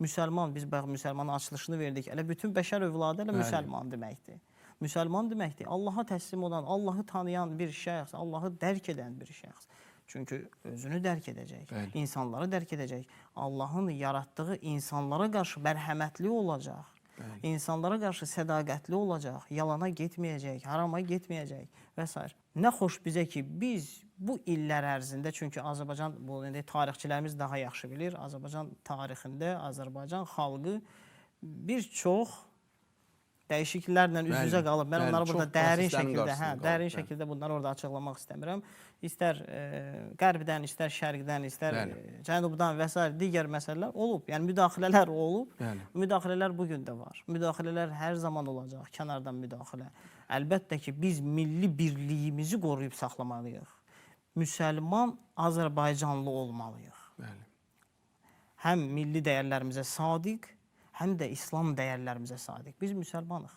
Müsəlman biz bax müsəlmanın açılışını verdik. Elə bütün bəşər övladı elə Bəli. müsəlman deməkdir. Müsəlman deməkdir. Allaha təslim olan, Allahı tanıyan bir şəxs, Allahı dərk edən bir şəxs. Çünki özünü dərk edəcək, Bəli. insanları dərk edəcək. Allahın yaratdığı insanlara qarşı mərhəmətli olacaq. İnsanlara qarşı sədaqətli olacaq, yalana getməyəcək, harama getməyəcək və s. Nə xoş bizə ki, biz bu illər ərzində çünki Azərbaycan bu indi tarixçilərimiz daha yaxşı bilir. Azərbaycan tarixində Azərbaycan xalqı bir çox dəyişikliklərlə üz-üzə qalıb. Mən bəli, onları burada dərin şəkildə, hə, qalıb, dərin bəli. şəkildə bunları orada açıqlamaq istəmirəm. İstər e, qərbdən, istər şərqdən, istər Bəli. e, cənubdan və s. digər məsələlər olub. Yəni müdaxilələr olub. Bəli. Müdaxilələr bu gün də var. Müdaxilələr hər zaman olacaq. Kənardan müdaxilə. Əlbəttə ki, biz milli birliyimizi qoruyub saxlamalıyıq. Müsəlman Azərbaycanlı olmalıyıq. Bəli. Həm milli dəyərlərimizə sadiq, həm də İslam dəyərlərimizə sadiq. Biz müsəlmanıq.